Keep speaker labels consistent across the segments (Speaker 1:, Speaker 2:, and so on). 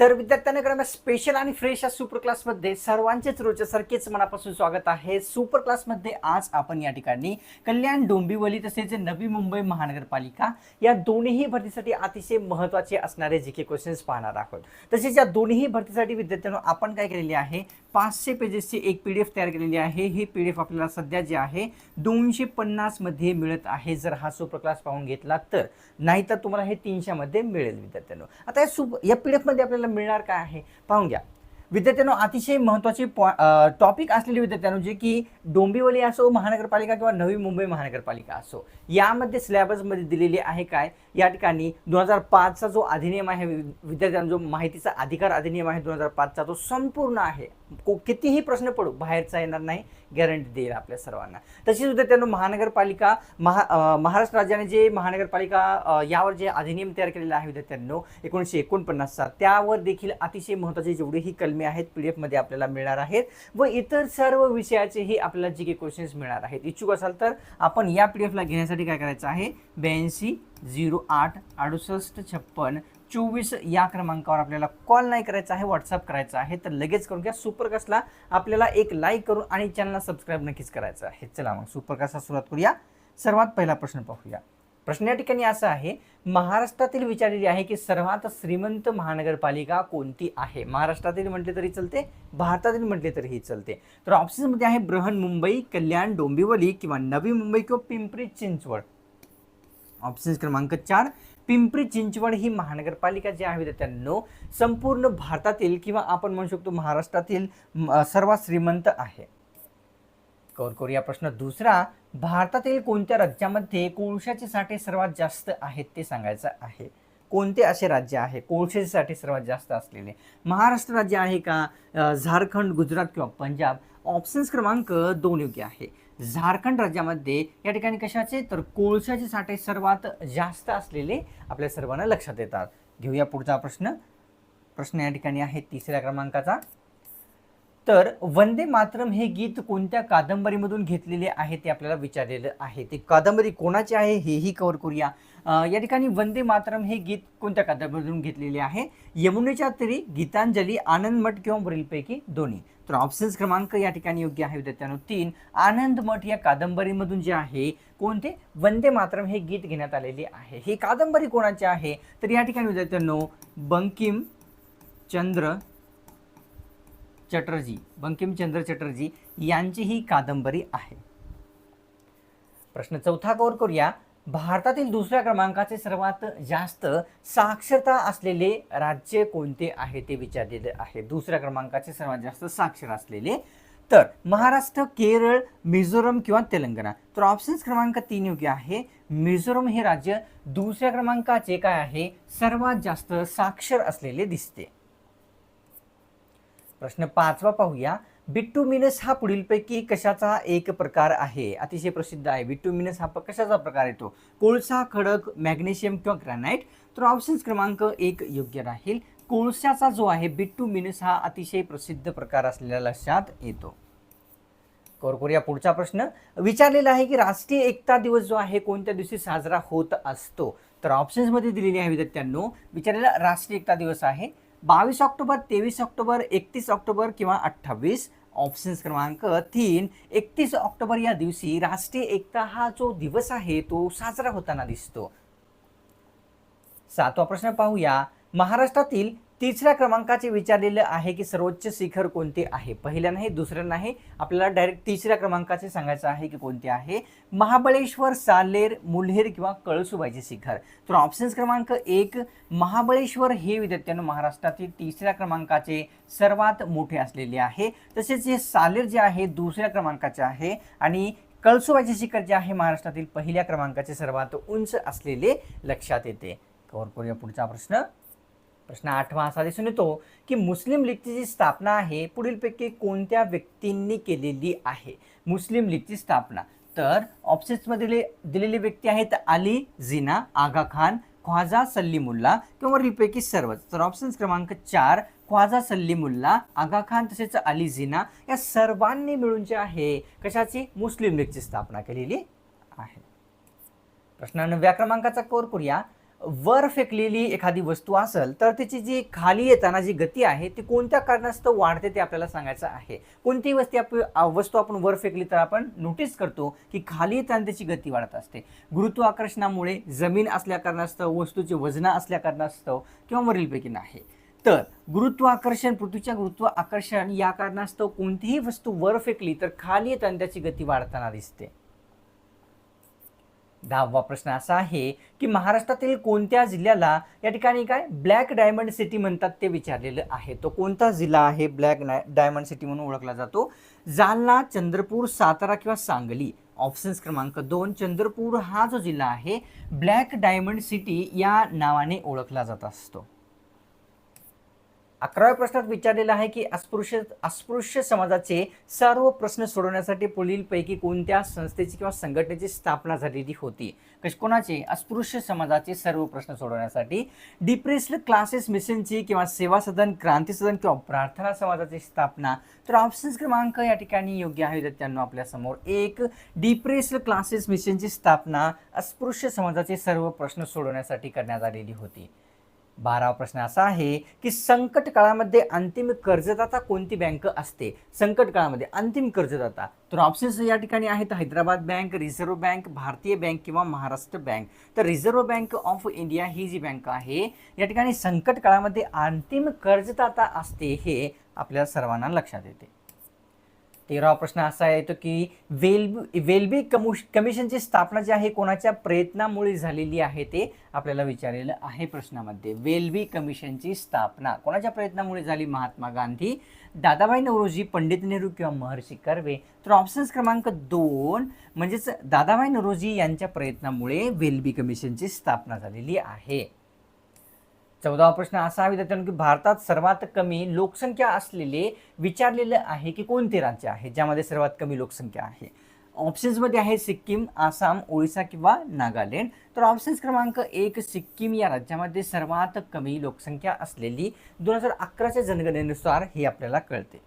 Speaker 1: तर विद्यार्थ्यांना स्पेशल आणि फ्रेश या सुपर क्लासमध्ये सर्वांचेच रोजच्यासारखेच मनापासून स्वागत आहे. सुपर क्लासमध्ये आज आपण या ठिकाणी कल्याण डोंबिवली तसेच नवी मुंबई महानगरपालिका या दोन्ही भरतीसाठी अतिशय महत्त्वाचे असणारे जी के क्वेश्चन्स पाहणार आहोत. तसेच या दोन्ही भरतीसाठी विद्यार्थ्यांना आपण काय केलेले आहे? पाचशे पेजेसची एक पी डी एफ तयार केलेली आहे. ही पी डी एफ आपल्याला सध्या जी आहे दोनशे पन्नासमध्ये मिळत आहे. जर हा सुपर क्लास पाहून घेतला तर. नाहीतर तुम्हाला हे तीनशेमध्ये मिळेल विद्यार्थ्यांनो. आता या सुप या पी डी एफमध्ये आपल्याला मिळणार काय आहे? पाहून घ्या. विद्यार्थ्यांनो अतिशय महत्त्वाचे टॉपिक असलेले विद्यार्थ्यांनो जे की डोंबिवली असो महानगरपालिका किंवा नवी मुंबई महानगरपालिका असो यामध्ये सिलेबसमध्ये दिलेली आहे काय? या ठिकाणी दोन हजार पाचचा जो अधिनियम आहे वि- विद्यार्थ्यांना जो माहितीचा अधिकार अधिनियम आहे दोन हजार पाचचा तो संपूर्ण आहे. कितीही प्रश्न पडू बाहेरचा येणार नाही गॅरंटी देईल आपल्या सर्वांना. तशी सुद्धा त्यांना महानगरपालिका महा महाराष्ट्र राज्याने जे महानगरपालिका यावर जे अधिनियम तयार केलेला आहे विद्यार्थ्यांनो एकोणीसशे एकोणपन्नासचा त्यावर देखील अतिशय महत्त्वाचे जेवढेही कलमे आहेत पी डी एफमध्ये आपल्याला मिळणार आहेत. व इतर सर्व विषयाचेही आपल्याला जी काही क्वेश्चन्स मिळणार आहेत. इच्छुक असाल तर आपण या पी डी एफला घेण्यासाठी काय करायचं आहे? ब्याऐंशी झिरो आठ अडुसष्ट छप्पन चोवीस या क्रमांकावर आपल्याला कॉल नाही करायचा आहे व्हॉट्सअप करायचा आहे तर लगेच करून घ्या. सुपरकास्टला आपल्याला एक लाईक करून आणि चॅनलला सबस्क्राईब नक्कीच करायचं आहे. चला मग सुपरकास्टला सुरुवात करूया. सर्वात पहिला प्रश्न पाहूया. प्रश्न या ठिकाणी असा आहे महाराष्ट्रातील विचारलेली आहे की सर्वात श्रीमंत महानगरपालिका कोणती आहे? महाराष्ट्रातील म्हटले तरी चलते भारतातील म्हटले तरीही चलते. तर ऑप्शन्समध्ये आहे बृहन मुंबई कल्याण डोंबिवली किंवा नवी मुंबई किंवा पिंपरी चिंचवड. ऑप्शन क्रमांक चार पिंपरी चिंचवड ही महानगरपालिका जी आहे त्यांनो संपूर्ण भारतातील किंवा आपण म्हणू शकतो महाराष्ट्रातील सर्वात श्रीमंत आहे. कौर करूया प्रश्न? दुसरा भारतातील कोणत्या राज्यामध्ये कोळशाचे साठे सर्वात जास्त आहेत ते सांगायचं आहे. कोणते असे राज्य आहे? कोळशाचे सर्वात जास्त असलेले. महाराष्ट्र राज्य आहे का? झारखंड गुजरात किंवा पंजाब? ऑप्शन्स क्रमांक दोन योग्य आहे. झारखंड राज्यामध्ये या ठिकाणी कशाचे? तर कोळशाचे साठे सर्वात जास्त असलेले आपल्या सर्वांना लक्षात येतात. घेऊया पुढचा प्रश्न. प्रश्न या ठिकाणी आहे तिसऱ्या क्रमांकाचा. तर वंदे मातरम हे गीत कोणत्या कादंबरीमधून घेतलेले आहे ते आपल्याला विचारलेलं आहे. ते कादंबरी कोणाची आहे हेही कव्हर करूया. या ठिकाणी वंदे मातरम हे गीत कोणत्या कादंबरीमधून घेतलेले आहे? यमुनेच्या तरी गीतांजली आनंद मठ किंवा वरीलपैकी दोन्ही. तर ऑप्शन्स क्रमांक या ठिकाणी योग्य आहे विद्यार्थ्यांनो. तीन आनंद मठ या कादंबरीमधून जे आहे कोणते? वंदे मातरम हे गीत घेण्यात आलेले आहे. ही कादंबरी कोणाची आहे? तर या ठिकाणी विद्यार्थ्यांनो बंकिम चंद्र चटर्जी बंकिमचंद्र चटर्जी यांची ही कादंबरी आहे. प्रश्न चौथा कवर करूया. भारतातील दुसऱ्या क्रमांकाचे सर्वात जास्त साक्षरता असलेले राज्य कोणते आहे ते विचारलेले आहे. दुसऱ्या क्रमांकाचे सर्वात जास्त साक्षर असलेले तर महाराष्ट्र केरळ मिझोरम किंवा तेलंगणा. तर ऑप्शन्स क्रमांक तीन योग्य आहे. मिझोरम हे राज्य दुसऱ्या क्रमांकाचे काय आहे? सर्वात जास्त साक्षर असलेले दिसते. प्रश्न पाचवा पाहूया. बिट्टुमिनस हा पुढीलपैकी कशाचा एक प्रकार आहे? अतिशय प्रसिद्ध आहे. बिट्टुमिनस हा कशाचा प्रकार येतो कोळसा खडक मॅग्नेशियम किंवा ग्रॅनाईट तर ऑप्शन्स क्रमांक एक योग्य राहील. कोळशाचा जो आहे बिट्टुमिनस हा अतिशय प्रसिद्ध प्रकार असलेल्या लक्षात येतो. कवर करूया पुढचा प्रश्न. विचारलेला आहे की राष्ट्रीय एकता दिवस जो आहे कोणत्या दिवशी साजरा होत असतो? तर ऑप्शन्समध्ये दिलेली आहे विद्यार्थ्यांनो. विचारलेला राष्ट्रीय एकता दिवस आहे. बावीस ऑक्टोबर तेवीस ऑक्टोबर एकतीस ऑक्टोबर किंवा अठ्ठावीस ऑप्शन्स क्रमांक तीन एकतीस ऑक्टोबर या दिवशी राष्ट्रीय एकता हा जो दिवस आहे तो साजरा होताना दिसतो. सातवा प्रश्न पाहूया. महाराष्ट्रातील तिसऱ्या क्रमांकाचे विचारलेलं आहे की सर्वोच्च शिखर कोणते आहे? पहिल्या नाही दुसऱ्या नाही. आपल्याला डायरेक्ट तिसऱ्या क्रमांकाचे सांगायचं आहे की कोणते आहे? महाबळेश्वर सालेर मुल्हेर किंवा कळसुबाईचे शिखर. तर ऑप्शन्स क्रमांक एक महाबळेश्वर हे विद्यार्थ्यांना महाराष्ट्रातील तिसऱ्या क्रमांकाचे सर्वात मोठे असलेले आहे. तसेच हे सालेर जे आहे दुसऱ्या क्रमांकाचे आहे. आणि कळसुबाईचे शिखर जे आहे महाराष्ट्रातील पहिल्या क्रमांकाचे सर्वात उंच असलेले लक्षात येते. कवर करूया पुढचा प्रश्न. प्रश्न आठवा असा दिसून येतो की मुस्लिम लीगची जी स्थापना आहे पुढीलपैकी कोणत्या व्यक्तींनी केलेली आहे? मुस्लिम लीगची स्थापना. तर ऑप्शन्समध्ये दिलेली व्यक्ती आहेत अली जिना आगा खान ख्वाजा सल्लीमुल्ला किंवा वरीलपैकी सर्वच. तर ऑप्शन्स क्रमांक चार ख्वाजा सल्लीमुल्ला आगा खान तसेच अली जिना या सर्वांनी मिळून जे आहे कशाची? मुस्लिम लीगची स्थापना केलेली आहे. प्रश्न नवव्या क्रमांकाचा कोर करूया. वर फेकलेली एखादी वस्तू असेल तर त्याची जी खाली येताना जी गती आहे ती कोणत्या कारणास्तव वाढते ते आपल्याला सांगायचं आहे? कोणतीही वस्ती आप वस्तू आपण वर फेकली तर आपण नोटीस करतो की खाली येताना त्याची गती वाढत असते. गुरुत्वाकर्षणामुळे जमीन असल्या कारणास्तव वस्तूचे वजन असल्या कारणास्तव किंवा वरीलपैकी नाही. तर गुरुत्वाकर्षण पृथ्वीच्या गुरुत्व आकर्षण या कारणास्तव कोणतीही वस्तू वर फेकली तर खाली येताना त्याची गती वाढताना दिसते. दहावा प्रश्न असा आहे की महाराष्ट्रातील कोणत्या जिल्ह्याला या ठिकाणी काय ब्लॅक डायमंड सिटी म्हणतात ते विचारलेलं आहे. तो कोणता जिल्हा आहे? ब्लॅक डायमंड सिटी म्हणून ओळखला जातो. जालना चंद्रपूर सातारा किंवा सांगली. ऑप्शन्स क्रमांक दोन चंद्रपूर हा जो जिल्हा आहे ब्लॅक डायमंड सिटी या नावाने ओळखला जात असतो. अकराव्या प्रश्नात विचारलेला आहे की अस्पृश्य अस्पृश्य समाजाचे सर्व प्रश्न सोडवण्यासाठी पुढीलपैकी कोणत्या संस्थेची किंवा संघटनेची स्थापना झालेली होती? कश कोणाचे? अस्पृश्य समाजाचे सर्व प्रश्न सोडवण्यासाठी डिप्रेस्ड क्लासेस मिशनची किंवा सेवा सदन क्रांती सदन किंवा प्रार्थना समाजाची स्थापना. तर ऑप्शन्स क्रमांक या ठिकाणी योग्य आहे त्यांना आपल्यासमोर एक डिप्रेस्ड क्लासेस मिशनची स्थापना अस्पृश्य समाजाचे सर्व प्रश्न सोडवण्यासाठी करण्यात आलेली होती. बारावा प्रश्न असा आहे की संकट काळामध्ये अंतिम कर्जदाता कोणती बँक असते? संकट काळामध्ये अंतिम कर्जदाता. तर ऑप्शन्स या ठिकाणी आहेत. Hyderabad bank reserve bank Bharatiya bank किंवा महाराष्ट्र बँक. तर रिझर्व्ह बँक ऑफ इंडिया ही जी बँक आहे या ठिकाणी संकट काळामध्ये अंतिम कर्जदाता असते हे आपल्या सर्वांना लक्षात येते. तेरावा प्रश्न असा येतो की वेलबी वेलबी कमुश कमिशनची स्थापना जी आहे कोणाच्या प्रयत्नामुळे झालेली आहे ते आपल्याला विचारलेलं आहे प्रश्नामध्ये. वेलबी कमिशनची स्थापना कोणाच्या प्रयत्नामुळे झाली? महात्मा गांधी दादाभाई नवरोजी पंडित नेहरू किंवा महर्षी कर्वे? तर ऑप्शन्स क्रमांक दोन म्हणजेच दादाभाई नवरोजी यांच्या प्रयत्नामुळे वेलबी कमिशनची स्थापना झालेली आहे. चौदावा प्रश्न असा आहे विद्यार्थ्यांनो की भारतात सर्वात कमी लोकसंख्या असलेले विचारलेलं आहे की कोणते राज्य आहे? ज्यामध्ये सर्वात कमी लोकसंख्या आहे? ऑप्शन्समध्ये आहे सिक्कीम आसाम ओडिसा किंवा नागालँड. तर ऑप्शन्स क्रमांक एक सिक्कीम या राज्यामध्ये सर्वात कमी लोकसंख्या असलेली दोन हजार अकराच्या जनगणनेनुसार हे आपल्याला कळते.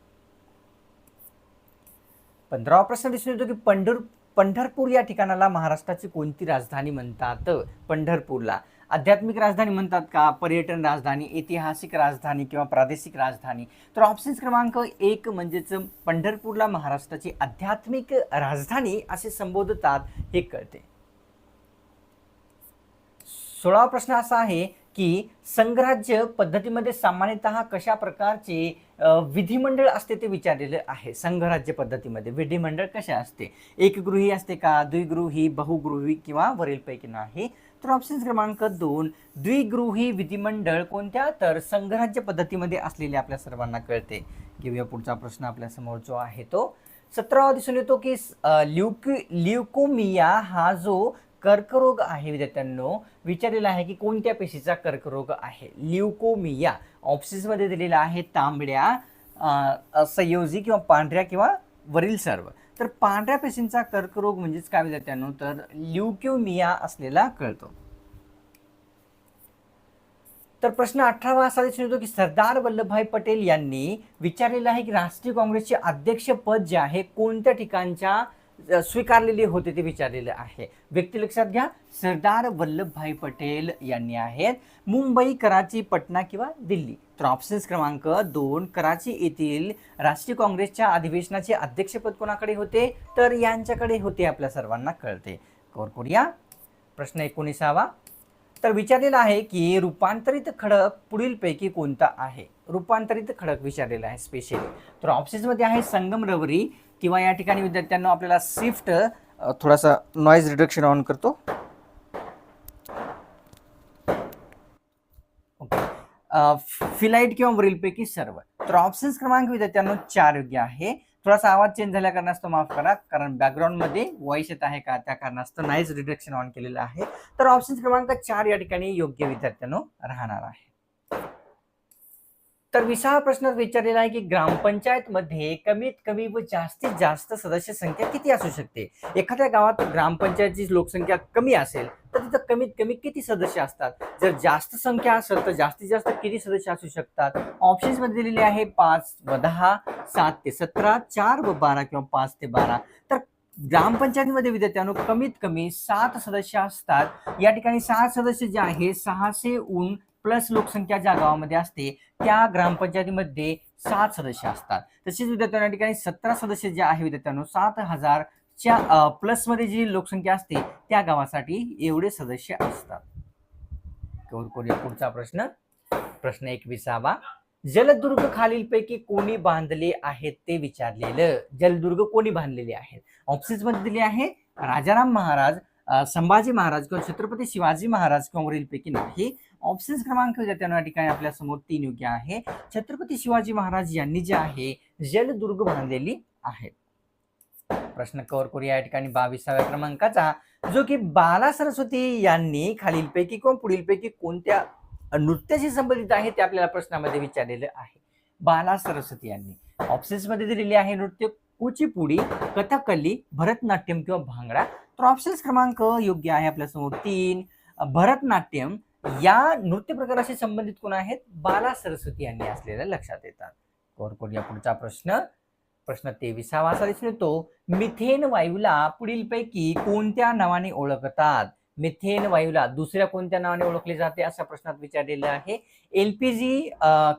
Speaker 1: पंधरावा प्रश्न दिसून येतो की पंढर पंढरपूर या ठिकाणाला महाराष्ट्राची कोणती राजधानी म्हणतात? पंढरपूरला. आध्यात्मिक राजधानी म्हणतात का? पर्यटन राजधानी ऐतिहासिक राजधानी किंवा प्रादेशिक राजधानी? तर ऑप्शन्स क्रमांक एक म्हणजेच पंढरपूरला महाराष्ट्राची आध्यात्मिक राजधानी असे संबोधतात हे कळते. सोळावा प्रश्न असा आहे की संघराज्य पद्धतीमध्ये सामान्यतः कशा प्रकारचे विधिमंडळ असते ते विचारलेलं आहे. संघराज्य पद्धतीमध्ये विधिमंडळ कशा असते? एकगृही असते का? द्विगृही बहुगृही किंवा वरीलपैकी नाही? तर ऑप्शन क्रमांक दोन द्विगृही विधिमंडळ कोणत्या? तर संघराज्य पद्धतीमध्ये असलेले आपल्या सर्वांना कळते. घेऊया पुढचा प्रश्न आपल्यासमोर जो आहे तो. सतरावा दिसून येतो की अ, ल्युक ल्युकोमिया हा जो कर्करोग आहे विद्यार्थ्यांनो विचारलेला आहे की कोणत्या पेशीचा कर्करोग आहे? ल्युकोमिया. ऑप्शन्समध्ये दिलेला आहे तांबड्या संयोजी किंवा पांढऱ्या किंवा वरील सर्व. तर पांढऱ्या पेशींचा कर्करोग म्हणजेच काय विद्यार्थ्यांनो तर ल्युक्योमिया असलेला कळतो. तर प्रश्न अठरावा असा दिसून येतो की सरदार वल्लभभाई पटेल यांनी विचारलेलं आहे की राष्ट्रीय काँग्रेसचे अध्यक्षपद जे आहे कोणत्या ठिकाणच्या स्वीकारलेली होते ते विचारलेलं आहे. व्यक्ती लक्षात घ्या सरदार वल्लभभाई पटेल यांनी आहेत. मुंबई कराची पटना किंवा दिल्ली. तर ऑप्शन्स क्रमांक दोन कराची येथील राष्ट्रीय काँग्रेसच्या अधिवेशनाचे अध्यक्षपद कोणाकडे होते? तर यांच्याकडे होते आपल्या सर्वांना कळते. कोर कोरिया. प्रश्न एकोणीसावा. तर विचारलेला आहे की रूपांतरित खडक पुढीलपैकी कोणता आहे? रूपांतरित खडक विचारलेला आहे स्पेशली तर ऑप्शन्समध्ये आहे संगम रवरी किंवा या ठिकाणी विद्यार्थ्यांना आपल्याला स्विफ्ट थोडासा नॉईज रिडक्शन ऑन करतो. ओके फिलाईट किंवा वरीलपैकी सर्व. तर ऑप्शन्स क्रमांक विद्यार्थ्यांनो चार योग्य आहे. थोडासा आवाज चेंज झाल्या कारणास्तव माफ करा कारण बॅकग्राऊंडमध्ये व्हॉइस येत आहे का त्या कारणास्तव नाईज रिडक्शन ऑन केलेलं आहे. तर ऑप्शन क्रमांक चार या ठिकाणी योग्य विद्यार्थ्यांनो राहणार आहे. तर विसावा प्रश्न विचारलेला आहे की ग्रामपंचायतमध्ये कमीत कमी व जास्तीत जास्त सदस्य संख्या किती असू शकते? एखाद्या गावात ग्रामपंचायतची लोकसंख्या कमी असेल तर तिथं कमीत कमी किती सदस्य असतात? जर जास्त संख्या असेल तर जास्तीत जास्त किती सदस्य असू शकतात? ऑप्शन्समध्ये दिलेले आहे पाच व दहा सात ते सतरा चार व बारा किंवा पाच ते बारा. तर ग्रामपंचायतीमध्ये विद्यार्थ्यांनो कमीत कमी सात सदस्य असतात. या ठिकाणी सहा सदस्य जे आहे सहाशे ऊन प्लस लोकसंख्या ज्या गावामध्ये असते त्या ग्रामपंचायतीमध्ये सात सदस्य असतात. तसेच विद्यार्थ्यांना ठिकाणी सतरा सदस्य जे आहे विद्यार्थ्यांनो सात हजारच्या प्लसमध्ये जी लोकसंख्या असते त्या गावासाठी एवढे सदस्य असतात. पुढचा प्रश्न. प्रश्न एकविसावा. जलदुर्ग खालीलपैकी कोणी बांधले आहेत ते विचारलेलं. जलदुर्ग कोणी बांधलेले आहेत? ऑप्शन्समध्ये दिले आहे राजाराम महाराज संभाजी महाराज किंवा छत्रपती शिवाजी महाराज किंवा वरीलपैकी नाही ऑप्शन्स क्रमांक विद्यार्थ्यांना या ठिकाणी आपल्यासमोर तीन योग्य आहे. छत्रपती शिवाजी महाराज यांनी जे आहे जलदुर्ग बांधलेली आहे. प्रश्न कव्हर करूया या ठिकाणी बावीसाव्या क्रमांकाचा जो की बाला सरस्वती यांनी खालीलपैकी किंवा पुढीलपैकी कोणत्या नृत्याशी संबंधित आहे ते आपल्याला प्रश्नामध्ये विचारलेलं आहे. बाला सरस्वती यांनी. ऑप्शन्समध्ये दिलेली आहे नृत्य कुचिपुडी कथकली भरतनाट्यम किंवा भांगडा. तर ऑप्शन्स क्रमांक योग्य आहे आपल्यासमोर तीन भरतनाट्यम. या नृत्य प्रकाराशी संबंधित कोण आहेत? बाला सरस्वती यांनी असलेल्या लक्षात येतात. गोर कोण या पुढचा प्रश्न? प्रश्न तेविसावा असा दिसून येतो. मिथेन वायूला पुढीलपैकी कोणत्या नावाने ओळखतात? मिथेन वायूला दुसऱ्या कोणत्या नावाने ओळखले जाते अशा प्रश्नात विचारलेलं आहे. एलपीजी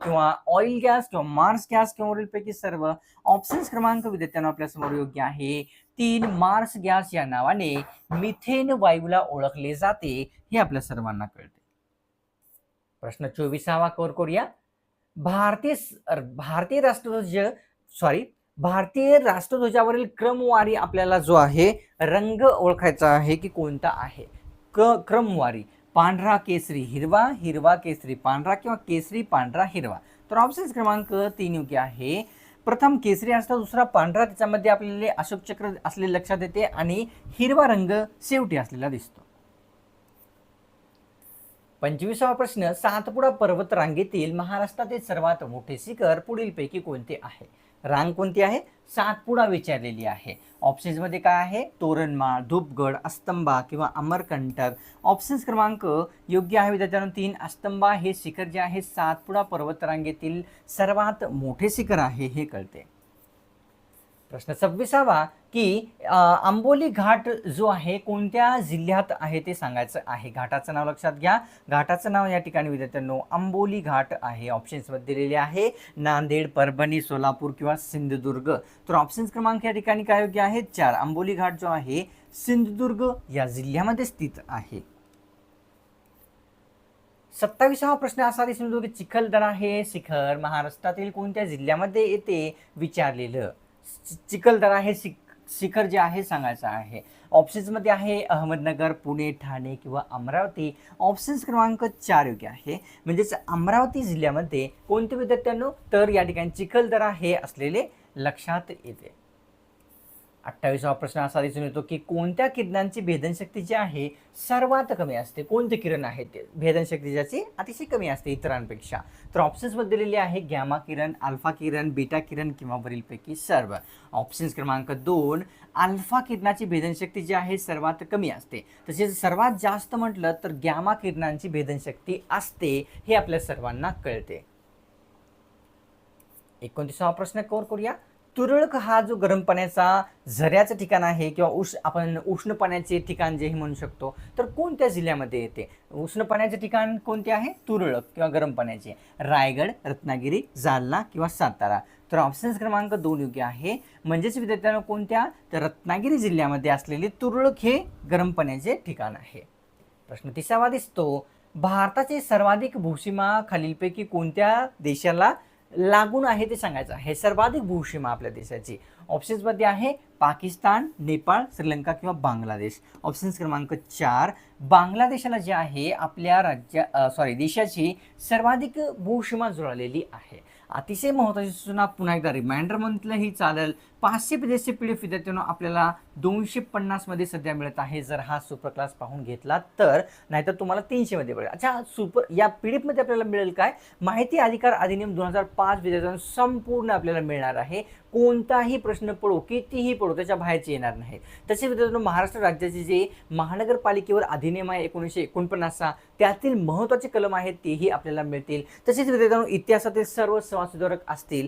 Speaker 1: किंवा ऑइल गॅस किंवा मार्स गॅस किंवा वरीलपैकी सर्व ऑप्शन्स क्रमांक विद्यार्थ्यांना आपल्यासमोर योग्य आहे. तीन मार्स गॅस या नावाने मिथेन वायूला ओळखले जाते हे आपल्या सर्वांना कळते. प्रश्न चोवीसावा कवर करूया. भारतीय भारतीय राष्ट्रध्वज सॉरी भारतीय राष्ट्रध्वजावरील क्रमवारी आपल्याला जो आहे रंग ओळखायचा आहे की कोणता आहे? क क्रमवारी पांढरा केसरी हिरवा हिरवा केसरी पांढरा किंवा केसरी पांढरा हिरवा. तर ऑप्शन्स क्रमांक तीन योग्य आहे. प्रथम केसरी असता दुसरा पांढरा त्याच्यामध्ये आपल्याला अशोक चक्र असलेले लक्षात येते आणि हिरवा रंग शेवटी असलेला दिसतो. पंचवीसावा प्रश्न सातपुडा पर्वत रांगेतील महाराष्ट्रातील सर्वात मोठे शिखर पुढीलपैकी कोणते आहे? रांग कोणती आहे? सातपुडा विचारलेली आहे. ऑप्शन्समध्ये काय आहे? तोरणमाळ धूपगड अस्तंबा किंवा अमरकंटक. ऑप्शन्स क्रमांक योग्य आहे विद्यार्थ्यांनो तीन. अस्तंबा हे शिखर जे आहे सातपुडा पर्वतरांगेतील सर्वात मोठे शिखर आहे हे कळते. प्रश्न सव्वीसावा की आंबोली घाट जो आहे कोणत्या जिल्ह्यात आहे ते सांगायचं आहे? घाटाचं नाव लक्षात घ्या. घाटाचं नाव या ठिकाणी विद्यार्थ्यांनो आंबोली घाट आहे. ऑप्शन्समध्ये दिलेले आहे नांदेड परभणी सोलापूर किंवा सिंधुदुर्ग. तर ऑप्शन्स क्रमांक या ठिकाणी काय योग्य आहेत? चार. आंबोली घाट जो आहे सिंधुदुर्ग या जिल्ह्यामध्ये स्थित आहे. सत्तावीसावा प्रश्न असा दिसून येतो की चिखलदरा हे शिखर महाराष्ट्रातील कोणत्या जिल्ह्यामध्ये येते? विचारलेलं. चिखलदरा हे शिक शिखर जे आहे सांगायचं आहे. ऑप्शन्समध्ये आहे अहमदनगर पुणे ठाणे किंवा अमरावती. ऑप्शन्स क्रमांक चार योग्य आहे. म्हणजेच अमरावती जिल्ह्यामध्ये कोणते विद्यार्थ्यांनो तर या ठिकाणी चिखलदरा हे असलेले लक्षात येते. अठ्ठावीसावा प्रश्न असा दिसून येतो की कोणत्या किरणांची भेदनशक्ती जी आहे सर्वात कमी असते? कोणते किरण आहे ते? भेदनशक्ती ज्याची अतिशय कमी असते इतरांपेक्षा. तर ऑप्शन्समध्ये दिलेली आहे गॅमा किरण अल्फा किरण बीटा किरण किंवा वरीलपैकी सर्व. ऑप्शन्स क्रमांक दोन अल्फा किरणाची भेदनशक्ती जी आहे सर्वात कमी असते. तसेच सर्वात जास्त म्हटलं तर गॅमा किरणांची भेदनशक्ती असते हे आपल्या सर्वांना कळते. एकोणतीसावा प्रश्न कवर करूया. तुरळक हा जो गरम पाण्याचा झऱ्याचं ठिकाण आहे किंवा उष आपण उष्ण पाण्याचे ठिकाण जे हे म्हणू शकतो तर कोणत्या जिल्ह्यामध्ये येते? उष्ण पाण्याचे ठिकाण कोणते आहे? तुरळक किंवा गरम पाण्याचे. रायगड रत्नागिरी जालना किंवा सातारा. तर ऑप्शन्स क्रमांक दोन योग्य आहे. म्हणजेच विद्यार्थ्यांना कोणत्या? तर रत्नागिरी जिल्ह्यामध्ये असलेले तुरळक हे गरम पाण्याचे ठिकाण आहे. प्रश्न तिसावा दिसतो. भारताचे सर्वाधिक भूसीमा खालीलपैकी कोणत्या देशाला लागून आहे ते सांगायचं. आहे सर्वाधिक भूसीमा आपल्या देशाची. ऑप्शन्समध्ये आहे पाकिस्तान नेपाळ श्रीलंका किंवा बांगलादेश. ऑप्शन्स क्रमांक चार बांगलादेशाला जे आहे आपल्या राज्या सॉरी देशाची सर्वाधिक भूसीमा जुळलेली आहे. अतिशय महत्त्वाची सूचना पुन्हा एकदा रिमाइंडर म्हटलंही चालेल. पाचशे विदेशी पी डी एफ आपल्याला दोनशे पन्नासमध्ये सध्या मिळत आहे. जर हा सुपर क्लास पाहून घेतला तर नाहीतर तुम्हाला तीनशेमध्ये मिळेल. अच्छा सुपर या पी डी एफमध्ये आपल्याला मिळेल काय? माहिती अधिकार अधिनियम दोन हजार पाच विद्यार्थ्यांना संपूर्ण आपल्याला मिळणार आहे. कोणताही प्रश्न पडो कितीही पडो त्याच्या बाहेरचे येणार नाही तसे मित्रांनो महाराष्ट्र राज्याचे जे महानगरपालिकेवर अधिनियम आहे एकोणीसशे एकोणपन्नासचा त्यातील महत्त्वाचे कलम आहेत तेही आपल्याला मिळतील. तसेच मित्रांनो इतिहासातील सर्व समाजसुधारक असतील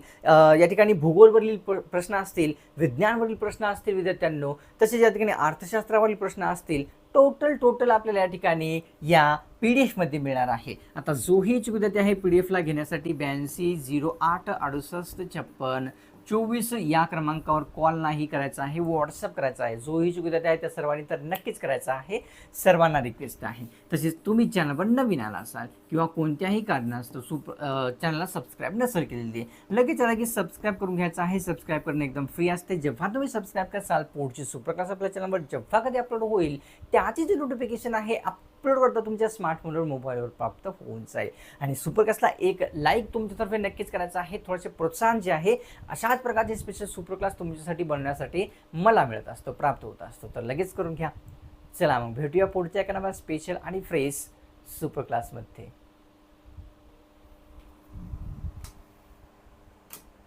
Speaker 1: या ठिकाणी भूगोलवरील प्र- प्रश्न असतील विज्ञानवरील प्रश्न असतील विद्यार्थ्यांनो तसेच या ठिकाणी अर्थशास्त्रावरील प्रश्न असतील टोटल टोटल आपल्याला या ठिकाणी या पी डी एफमध्ये मिळणार आहे. आता जो ही विद्यार्थी आहे पी डी एफला घेण्यासाठी ब्याऐंशी झिरो आठ अडुसष्ट छप्पन चोवीस या क्रमांकावर कॉल नाही करायचा आहे व्हॉट्सअप करायचा आहे. जो ही आहे त्या सर्वांनी तर नक्कीच करायचा आहे. सर्वांना रिक्वेस्ट आहे. तसेच तुम्ही चॅनलवर नवीन आला असाल किंवा कोणत्याही कारणास्तव सुप चॅनलला सबस्क्राईब नसेल केलेली आहे लगेच आला की सबस्क्राईब करून घ्यायचं आहे. सबस्क्राईब करणं एकदम फ्री असते. जेव्हा तुम्ही सबस्क्राईब कराल पुढची सुप्रकाश आपल्या चॅनलवर जेव्हा कधी अपलोड होईल त्याची जी नोटिफिकेशन आहे आप अपलोड करतो तुमच्या स्मार्टफोनवर मोबाईलवर प्राप्त होऊन जाईल आणि सुपरक्लासला एक लाईक तुमच्यातर्फे नक्कीच करायचं आहे. थोडेसे प्रोत्साहन जे आहे अशाच प्रकारचे स्पेशल सुपरक्लास तुमच्यासाठी बनवण्यासाठी मला मिळत असतो प्राप्त होत असतो. तर लगेच करून घ्या. चला मग भेटूया पुढच्या एका स्पेशल आणि फ्रेश सुपर क्लासमध्ये